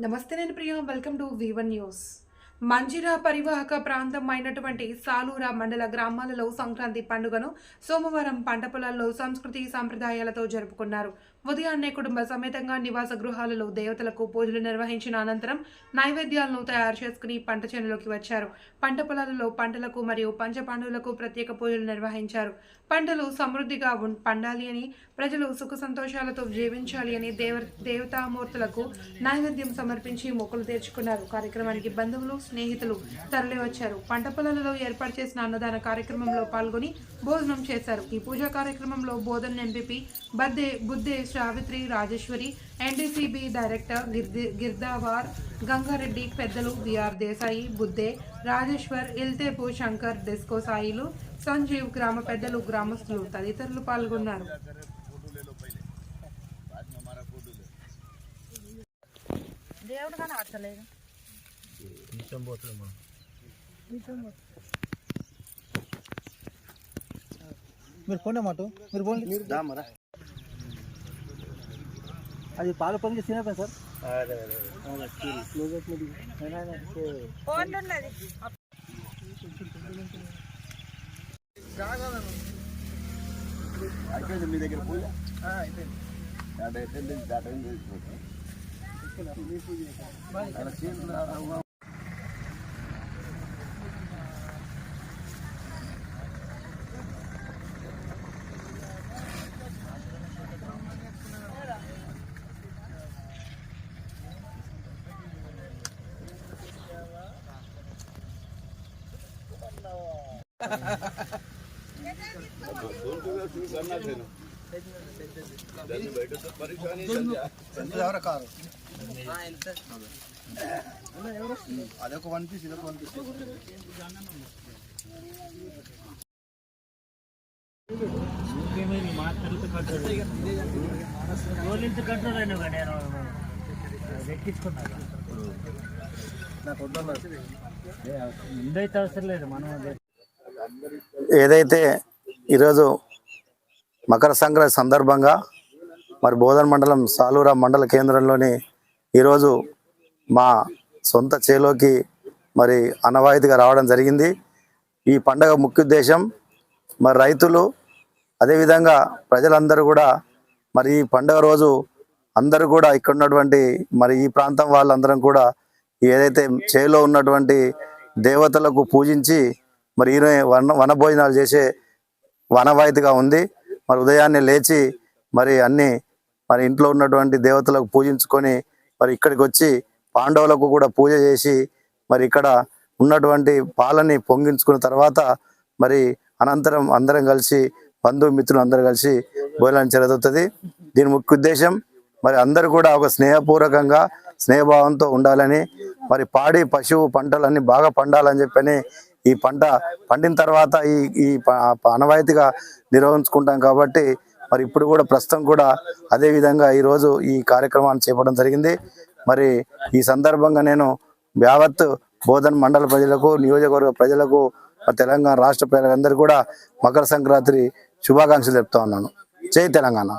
నమస్తే నేను Priya welcome to వివన్ న్యూస్ మంజిరా పరివాహక ప్రాంతం అయినటువంటి సాలూరా మండల గ్రామాలలో సంక్రాంతి పండుగను సోమవారం పంట పొలాల్లో సంస్కృతి సాంప్రదాయాలతో జరుపుకున్నారు. ఉదయాన్నే కుటుంబ సమేతంగా నివాస గృహాలలో దేవతలకు పూజలు నిర్వహించిన అనంతరం నైవేద్యాలను తయారు చేసుకుని పంట చేనులోకి వచ్చారు. పంట పొలాలలో పంటలకు మరియు పంచపాండవులకు ప్రత్యేక పూజలు నిర్వహించారు. పంటలు సమృద్ధిగా ఉం- పండాలి అని ప్రజలు సుఖ సంతోషాలతో జీవించాలి అని దేవ దేవతామూర్తులకు నైవేద్యం సమర్పించి మొక్కులు తీర్చుకున్నారు. కార్యక్రమానికి బంధువులు స్నేహితులు తరలివచ్చారు. పంట పొలాలలో ఏర్పాటు చేసిన అన్నదాన కార్యక్రమంలో పాల్గొని భోజనం చేశారు. ఈ పూజా కార్యక్రమంలో Bodhan MPP బద్దే Budde Savitri Rajeshwari NDCB director గిర్ది గిర్దావార్ గంగారెడ్డి పెద్దలు విఆర్ దేశాయి బుద్దే రాజేశ్వర్ ఇల్తేపు శంకర్ డెస్కో సాయిలు సంజీవ్ గ్రామ పెద్దలు గ్రామస్తులు తదితరులు పాల్గొన్నారు. దేవుడు కానీ ఆడతలేదు మీరు పోండి మాట మీరు పోండి. అది పాల పొంగి తినపండి సార్. అయిపోయింది మీ దగ్గర పూజ? దాంట్లో ఎట్లా దాంట్లో ఏం అదొక వన్ పీస్ ఇదొక వన్ పీస్ రోలించి కంట్రోల్ అయినా నేను ఎక్కించుకున్నాను నాకు వద్దన్నారు. ముందైతే అవసరం లేదు మనం ఏదైతే ఈరోజు మకర సంక్రాంతి సందర్భంగా మరి బోధన మండలం సాలూరా మండల కేంద్రంలోని ఈరోజు మా సొంత చేలోకి మరి అనవాయితీగా రావడం జరిగింది. ఈ పండగ ముఖ్య ఉద్దేశం మరి రైతులు అదేవిధంగా ప్రజలందరూ కూడా మరి ఈ పండగ రోజు అందరూ కూడా ఇక్కడ ఉన్నటువంటి మరి ఈ ప్రాంతం వాళ్ళందరం కూడా ఏదైతే చేలో ఉన్నటువంటి దేవతలకు పూజించి మరి ఈయన వన వనభోజనాలు చేసే వనవాయితీగా ఉంది. మరి ఉదయాన్నే లేచి మరి అన్ని మరి ఇంట్లో ఉన్నటువంటి దేవతలకు పూజించుకొని మరి ఇక్కడికి వచ్చి పాండవులకు కూడా పూజ చేసి మరి ఇక్కడ ఉన్నటువంటి పాలని పొంగించుకున్న తర్వాత మరి అనంతరం అందరం కలిసి బంధుమిత్రులు అందరూ కలిసి భోజనం జరుగుతుంది. దీని ముఖ్య ఉద్దేశం మరి అందరూ కూడా ఒక స్నేహపూర్వకంగా స్నేహభావంతో ఉండాలని మరి పాడి పశువు పంటలన్నీ బాగా పండాలని చెప్పని ఈ పంట పండిన తర్వాత ఈ ఈ అనవాయితీగా నిర్వహించుకుంటాం కాబట్టి మరి ఇప్పుడు కూడా ప్రస్తుతం కూడా అదేవిధంగా ఈరోజు ఈ కార్యక్రమాన్ని చేపడం జరిగింది. మరి ఈ సందర్భంగా నేను యావత్ బోధన్ మండల ప్రజలకు నియోజకవర్గ ప్రజలకు తెలంగాణ రాష్ట్ర ప్రజలందరూ కూడా మకర సంక్రాంతి శుభాకాంక్షలు చెప్తా ఉన్నాను. జై తెలంగాణ.